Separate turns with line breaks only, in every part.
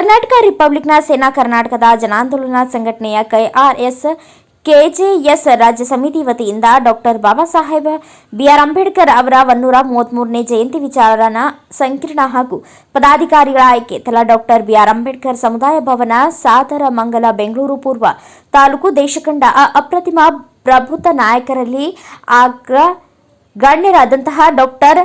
ಕರ್ನಾಟಕ ರಿಪಬ್ಲಿಕ್ನ ಸೇನಾ ಕರ್ನಾಟಕದ ಜನಾಂದೋಲನ ಸಂಘಟನೆಯ ಕೆಆರ್ಎಸ್ ಕೆಜೆಎಸ್ ರಾಜ್ಯ ಸಮಿತಿ ವತಿಯಿಂದ ಡಾಕ್ಟರ್ ಬಾಬಾ ಸಾಹೇಬ್ ಬಿಆರ್ ಅಂಬೇಡ್ಕರ್ ಅವರ ಒನ್ನೂರ ಮೂವತ್ಮೂರನೇ ಜಯಂತಿ ವಿಚಾರಣ ಸಂಕಿರಣ ಹಾಗೂ ಪದಾಧಿಕಾರಿಗಳ ಆಯ್ಕೆ. ತಲಾ ಡಾಕ್ಟರ್ ಬಿಆರ್ ಅಂಬೇಡ್ಕರ್ ಸಮುದಾಯ ಭವನ ಸಾದರ ಮಂಗಲ ಬೆಂಗಳೂರು ಪೂರ್ವ ತಾಲೂಕು ದೇಶಕಂಡ ಅಪ್ರತಿಮ ಪ್ರಭುತ ನಾಯಕರಲ್ಲಿ ಆಗ ಗಣ್ಯರಾದಂತಹ ಡಾಕ್ಟರ್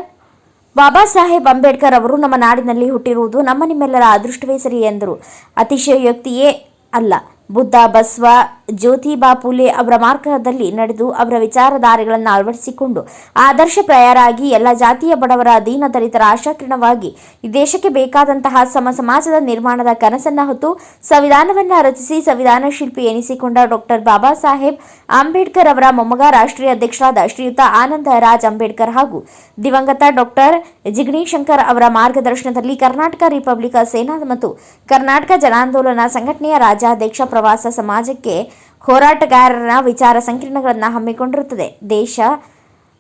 ಬಾಬಾ ಸಾಹೇಬ್ ಅಂಬೇಡ್ಕರ್ ಅವರು ನಮ್ಮ ನಾಡಿನಲ್ಲಿ ಹುಟ್ಟಿರುವುದು ನಮ್ಮ ನಿಮ್ಮೆಲ್ಲರ ಅದೃಷ್ಟವೇ ಸರಿ ಎಂದರು. ಅತಿಶಯೋಕ್ತಿಯೇ ಅಲ್ಲ. ಬುದ್ಧ, ಬಸವ ಜ್ಯೋತಿಬಾ ಫುಲೆ ಅವರ ಮಾರ್ಗದಲ್ಲಿ ನಡೆದು ಅವರ ವಿಚಾರಧಾರೆಗಳನ್ನು ಅಳವಡಿಸಿಕೊಂಡು ಆದರ್ಶಪ್ರಾಯರಾಗಿ ಎಲ್ಲ ಜಾತಿಯ ಬಡವರ ದೀನ ದಲಿತರ ಆಶಾಕಿರಣವಾಗಿ ದೇಶಕ್ಕೆ ಬೇಕಾದಂತಹ ಸಮ ಸಮಾಜದ ನಿರ್ಮಾಣದ ಕನಸನ್ನ ಹೊತ್ತು ಸಂವಿಧಾನವನ್ನ ರಚಿಸಿ ಸಂವಿಧಾನ ಶಿಲ್ಪಿ ಎನಿಸಿಕೊಂಡ ಡಾಕ್ಟರ್ ಬಾಬಾ ಸಾಹೇಬ್ ಅಂಬೇಡ್ಕರ್ ಅವರ ಮೊಮ್ಮಗ ರಾಷ್ಟ್ರೀಯ ಅಧ್ಯಕ್ಷರಾದ ಶ್ರೀಯುತ ಆನಂದ ರಾಜ್ ಅಂಬೇಡ್ಕರ್ ಹಾಗೂ ದಿವಂಗತ ಡಾಕ್ಟರ್ ಜಿಗ್ನಿ ಶಂಕರ್ ಅವರ ಮಾರ್ಗದರ್ಶನದಲ್ಲಿ ಕರ್ನಾಟಕ ರಿಪಬ್ಲಿಕ್ ಸೇನಾ ಮತ್ತು ಕರ್ನಾಟಕ ಜನಾಂದೋಲನ ಸಂಘಟನೆಯ ರಾಜ್ಯಾಧ್ಯಕ್ಷ ಪ್ರವಾಸ ಸಮಾಜಕ್ಕೆ ಹೋರಾಟಗಾರರ ವಿಚಾರ ಸಂಕಿರಣಗಳನ್ನು ಹಮ್ಮಿಕೊಂಡಿರುತ್ತದೆ. ದೇಶ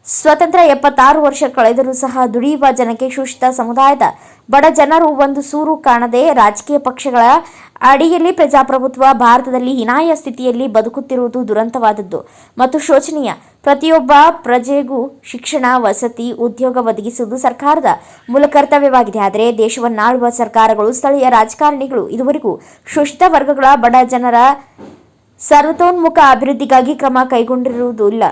ಸ್ವತಂತ್ರ ಎಪ್ಪತ್ತಾರು ವರ್ಷ ಕಳೆದರೂ ಸಹ ದುಡಿಯುವ ಜನಕ್ಕೆ ಶೋಷಿತ ಸಮುದಾಯದ ಬಡ ಜನರು ಒಂದು ಸೂರು ಕಾಣದೆ ರಾಜಕೀಯ ಪಕ್ಷಗಳ ಅಡಿಯಲ್ಲಿ ಪ್ರಜಾಪ್ರಭುತ್ವ ಭಾರತದಲ್ಲಿ ಹಿನಾಯ ಸ್ಥಿತಿಯಲ್ಲಿ ಬದುಕುತ್ತಿರುವುದು ದುರಂತವಾದದ್ದು. ಮತ್ತು ಶೋಚನೀಯ, ಪ್ರತಿಯೊಬ್ಬ ಪ್ರಜೆಗೂ ಶಿಕ್ಷಣ, ವಸತಿ, ಉದ್ಯೋಗ ಒದಗಿಸುವುದು ಸರ್ಕಾರದ ಮೂಲ ಕರ್ತವ್ಯವಾಗಿದೆ. ಆದರೆ ದೇಶವನ್ನಾಳುವ ಸರ್ಕಾರಗಳು, ಸ್ಥಳೀಯ ರಾಜಕಾರಣಿಗಳು ಇದುವರೆಗೂ ಶೋಷಿತ ವರ್ಗಗಳ ಬಡ ಜನರ ಸರ್ವತೋನ್ಮುಖ ಅಭಿವೃದ್ಧಿಗಾಗಿ ಕ್ರಮ ಕೈಗೊಂಡಿರುವುದಿಲ್ಲ.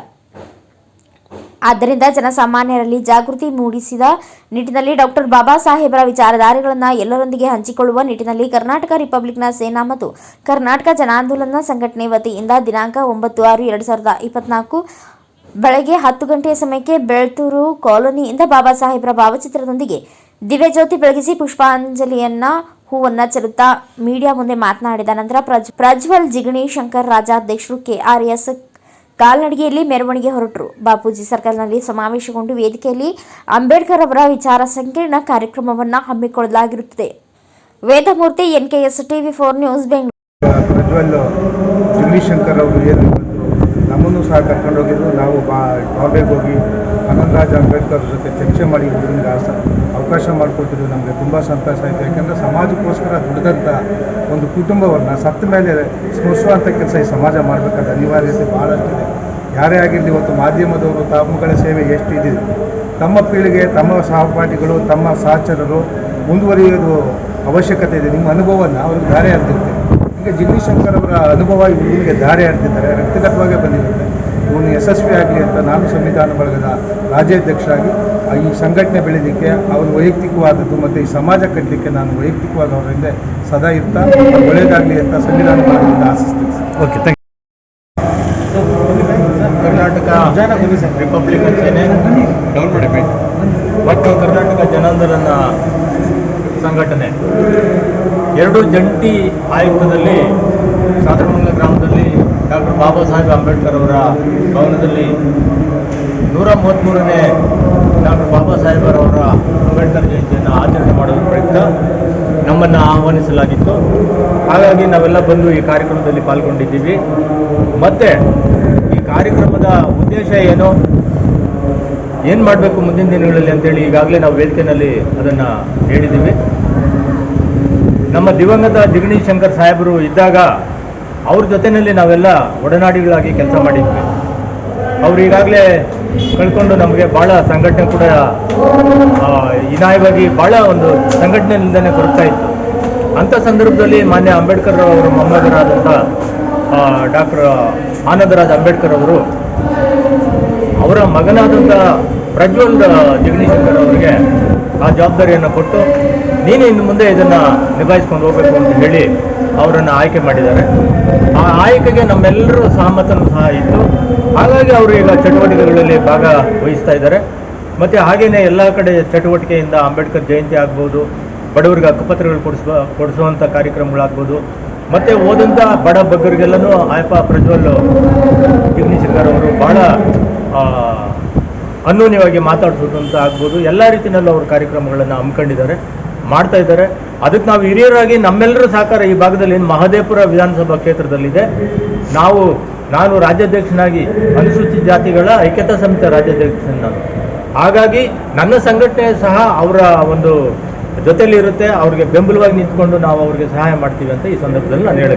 ಆದ್ದರಿಂದ ಜನಸಾಮಾನ್ಯರಲ್ಲಿ ಜಾಗೃತಿ ಮೂಡಿಸಿದ ನಿಟ್ಟಿನಲ್ಲಿ ಡಾಕ್ಟರ್ ಬಾಬಾ ಸಾಹೇಬರ ವಿಚಾರಧಾರೆಗಳನ್ನು ಎಲ್ಲರೊಂದಿಗೆ ಹಂಚಿಕೊಳ್ಳುವ ನಿಟ್ಟಿನಲ್ಲಿ ಕರ್ನಾಟಕ ರಿಪಬ್ಲಿಕ್ನ ಸೇನಾ ಮತ್ತು ಕರ್ನಾಟಕ ಜನಾಂದೋಲನ ಸಂಘಟನೆ ವತಿಯಿಂದ ದಿನಾಂಕ ಒಂಬತ್ತು ಆರು ಎರಡು ಸಾವಿರದ ಇಪ್ಪತ್ನಾಲ್ಕು ಬೆಳಗ್ಗೆ ಹತ್ತು ಗಂಟೆಯ ಸಮಯಕ್ಕೆ ಬೆಳ್ತೂರು ಕಾಲೋನಿಯಿಂದ ಬಾಬಾ ಸಾಹೇಬರ ಭಾವಚಿತ್ರದೊಂದಿಗೆ ದಿವ್ಯಜ್ಯೋತಿ ಬೆಳಗಿಸಿ ಪುಷ್ಪಾಂಜಲಿಯನ್ನ ಹೂವನ್ನ ಚೆಲ್ಲುತ್ತಾ ಮೀಡಿಯಾ ಮುಂದೆ ಮಾತನಾಡಿದ ನಂತರ ಪ್ರಜ್, ಪ್ರಜ್ವಲ್ ಜಿಗಣಿ ಶಂಕರ್ ರಾಜ್ಯಾಧ್ಯಕ್ಷರು ಕೆಆರ್ಎಸ್ ಕಾಲ್ನಡಿಗೆಯಲ್ಲಿ ಮೆರವಣಿಗೆ ಹೊರಟರು. ಬಾಪೂಜಿ ಸರ್ಕಲ್ನಲ್ಲಿ ಸಮಾವೇಶಗೊಂಡು ವೇದಿಕೆಯಲ್ಲಿ ಅಂಬೇಡ್ಕರ್ ಅವರ ವಿಚಾರ ಸಂಕಿರಣ ಕಾರ್ಯಕ್ರಮವನ್ನು ಹಮ್ಮಿಕೊಳ್ಳಲಾಗಿರುತ್ತದೆ. Vedamurthy, NKS TV four news Bengaluru.
Jagadishankar ಅವರು ಏನು ನಮ್ಮನ್ನು ಸಹ ಕರ್ಕೊಂಡೋಗಿದ್ರು. ನಾವು ಬಾಂಬೆಗೆ ಹೋಗಿ ಆನಂದರಾಜ್ ಅಂಬೇಡ್ಕರ್ ಜೊತೆ ಚರ್ಚೆ ಮಾಡಿ ನಿಮಗೆ ಅವಕಾಶ ಮಾಡಿಕೊಟ್ಟಿದ್ದು ನಮಗೆ ತುಂಬ ಸಂತೋಷ ಆಯಿತು. ಯಾಕೆಂದರೆ ಸಮಾಜಕ್ಕೋಸ್ಕರ ದುಡಿದಂಥ ಒಂದು ಕುಟುಂಬವನ್ನು ಸತ್ತ ಮೇಲೆ ಸ್ಮರಿಸುವಂಥ ಕೆಲಸ ಈ ಸಮಾಜ ಮಾಡಬೇಕಾದ ಅನಿವಾರ್ಯತೆ ಭಾಳಷ್ಟಿದೆ ಯಾರೇ ಆಗಿರಲಿ ಇವತ್ತು ಮಾಧ್ಯಮದವರು ತಮ್ಮಗಳ ಸೇವೆ ಎಷ್ಟು ಇದೆ ತಮ್ಮ ಪೀಳಿಗೆ, ತಮ್ಮ ಸಹಪಾಠಿಗಳು, ತಮ್ಮ ಸಹಚರರು ಮುಂದುವರಿಯೋದು ಅವಶ್ಯಕತೆ ಇದೆ. ನಿಮ್ಮ ಅನುಭವವನ್ನು ಅವ್ರಿಗೆ ಧಾರೆ ಆಗ್ತಿರುತ್ತೆ ಈಗ ಜಗದೀಶ್ ಶಂಕರ್ ಅವರ ಅನುಭವ ಇವರಿಗೆ ಧಾರೆ ಆಗ್ತಿದ್ದಾರೆ ರಕ್ತಗತವಾಗೇ ಬಂದಿರುತ್ತೆ ಇವನು ಯಶಸ್ವಿಯಾಗಲಿ ಅಂತ ನಾನು ಸಂವಿಧಾನ ಬಳಗದ ರಾಜ್ಯಾಧ್ಯಕ್ಷರಾಗಿ ಈ ಸಂಘಟನೆ ಬೆಳೆದಿಕ್ಕೆ ಅವನು ವೈಯಕ್ತಿಕವಾದದ್ದು ಮತ್ತು ಈ ಸಮಾಜ ಕಟ್ಟಲಿಕ್ಕೆ ನಾನು ವೈಯಕ್ತಿಕವಾದ ಅವರಿಂದ ಸದಾ ಇರ್ತಾ ಒಳ್ಳೆಯದಾಗಲಿ ಅಂತ ಸಂವಿಧಾನ ಬಳಗದಿಂದ ಆಶಿಸ್ತೀನಿ sir.
Okay thank Karnataka republic Sene ಮತ್ತು ಕರ್ನಾಟಕ ಜನಾಂದೋಲನ ಸಂಘಟನೆ ಎರಡು ಜಂಟಿ ಆಯುಕ್ತದಲ್ಲಿ ಸಾಧಾರಣ ಗ್ರಾಮದಲ್ಲಿ ಡಾಕ್ಟರ್ ಬಾಬಾ ಸಾಹೇಬ್ ಅಂಬೇಡ್ಕರ್ ಅವರ ಭವನದಲ್ಲಿ ನೂರ ಮೂವತ್ತ್ಮೂರನೇ ಡಾಕ್ಟರ್ ಬಾಬಾ ಸಾಹೇಬರವರ ಅಂಬೇಡ್ಕರ್ ಜಯಂತಿಯನ್ನು ಆಚರಣೆ ಮಾಡುವ ಪ್ರಯುಕ್ತ ನಮ್ಮನ್ನು ಆಹ್ವಾನಿಸಲಾಗಿತ್ತು. ಹಾಗಾಗಿ ನಾವೆಲ್ಲ ಬಂದು ಈ ಕಾರ್ಯಕ್ರಮದಲ್ಲಿ ಪಾಲ್ಗೊಂಡಿದ್ದೀವಿ. ಮತ್ತು ಈ ಕಾರ್ಯಕ್ರಮದ ಉದ್ದೇಶ ಏನು? ಏನು ಮಾಡಬೇಕು ಮುಂದಿನ ದಿನಗಳಲ್ಲಿ ಅಂತೇಳಿ ಈಗಾಗಲೇ ನಾವು ವೇದಿಕೆಯಲ್ಲಿ ಅದನ್ನು ಹೇಳಿದ್ದೀವಿ. ನಮ್ಮ ದಿವಂಗತ ಜಿಗಣಿ ಶಂಕರ್ ಸಾಹೇಬರು ಇದ್ದಾಗ ಅವ್ರ ಜೊತೆಯಲ್ಲಿ ನಾವೆಲ್ಲ ಒಡನಾಡಿಗಳಾಗಿ ಕೆಲಸ ಮಾಡಿದ್ವಿ. ಅವ್ರು ಈಗಾಗಲೇ ಕಳ್ಕೊಂಡು ನಮಗೆ ಭಾಳ ಸಂಘಟನೆ ಕೂಡ ಇನಾಯವಾಗಿ ಭಾಳ ಒಂದು ಸಂಘಟನೆಯಿಂದನೇ ಕೊಡ್ತಾ ಇತ್ತು. ಅಂಥ ಸಂದರ್ಭದಲ್ಲಿ ಮಾನ್ಯ ಅಂಬೇಡ್ಕರ್ ಅವರ ಮೊಮ್ಮಗರಾದಂಥ ಡಾಕ್ಟರ್ ಆನಂದರಾಜ್ ಅಂಬೇಡ್ಕರ್ ಅವರು, ಅವರ ಮಗನಾದಂಥ ಪ್ರಜ್ವಲ್ ಜಗದೀಶಂಕರ್ ಅವರಿಗೆ ಆ ಜವಾಬ್ದಾರಿಯನ್ನು ಕೊಟ್ಟು, ನೀನು ಇನ್ನು ಮುಂದೆ ಇದನ್ನು ನಿಭಾಯಿಸ್ಕೊಂಡು ಹೋಗಬೇಕು ಅಂತ ಹೇಳಿ ಅವರನ್ನು ಆಯ್ಕೆ ಮಾಡಿದ್ದಾರೆ. ಆ ಆಯ್ಕೆಗೆ ನಮ್ಮೆಲ್ಲರೂ ಸಹಮತನೂ ಸಹ ಇತ್ತು ಹಾಗಾಗಿ ಅವರು ಈಗ ಚಟುವಟಿಕೆಗಳಲ್ಲಿ ಭಾಗವಹಿಸ್ತಾ ಇದ್ದಾರೆ. ಮತ್ತು ಹಾಗೆಯೇ ಎಲ್ಲ ಕಡೆ ಚಟುವಟಿಕೆಯಿಂದ ಅಂಬೇಡ್ಕರ್ ಜಯಂತಿ ಆಗ್ಬೋದು, ಬಡವರಿಗೆ ಹಕ್ಕುಪತ್ರಗಳು ಕೊಡಿಸ್ಬ ಕೊಡಿಸುವಂಥ ಕಾರ್ಯಕ್ರಮಗಳಾಗ್ಬೋದು, ಮತ್ತು ಓದಂಥ ಬಡ ಬಗ್ಗರಿಗೆಲ್ಲನೂ ಆಯಪ್ಪ ಪ್ರಜ್ವಲ್ ಜಗದೀಶಂಕರ್ ಅವರು ಭಾಳ ಅನ್ಯೋನ್ಯವಾಗಿ ಮಾತಾಡಿಸೋದು ಅಂತ ಆಗ್ಬೋದು. ಎಲ್ಲ ರೀತಿಯಲ್ಲೂ ಅವರು ಕಾರ್ಯಕ್ರಮಗಳನ್ನು ಹಮ್ಮಿಕೊಂಡಿದ್ದಾರೆ, ಮಾಡ್ತಾ ಇದ್ದಾರೆ. ಅದಕ್ಕೆ ನಾವು ಹಿರಿಯರಾಗಿ ನಮ್ಮೆಲ್ಲರೂ ಸಹಕಾರ ಈ ಭಾಗದಲ್ಲಿ ಏನು ಮಹದೇವಪುರ ವಿಧಾನಸಭಾ ಕ್ಷೇತ್ರದಲ್ಲಿದೆ. ನಾವು, ನಾನು ರಾಜ್ಯಾಧ್ಯಕ್ಷನಾಗಿ ಅನುಸೂಚಿತ ಜಾತಿಗಳ ಐಕ್ಯತಾ ಸಮಿತಿ ರಾಜ್ಯಾಧ್ಯಕ್ಷ ನಾನು ಹಾಗಾಗಿ ನನ್ನ ಸಂಘಟನೆ ಸಹ ಅವರ ಒಂದು ಜೊತೆಯಲ್ಲಿರುತ್ತೆ. ಅವ್ರಿಗೆ ಬೆಂಬಲವಾಗಿ ನಿಂತ್ಕೊಂಡು ನಾವು ಅವ್ರಿಗೆ ಸಹಾಯ ಮಾಡ್ತೀವಿ ಅಂತ ಈ ಸಂದರ್ಭದಲ್ಲಿ ನಾನು ಹೇಳಕ್ಕೆ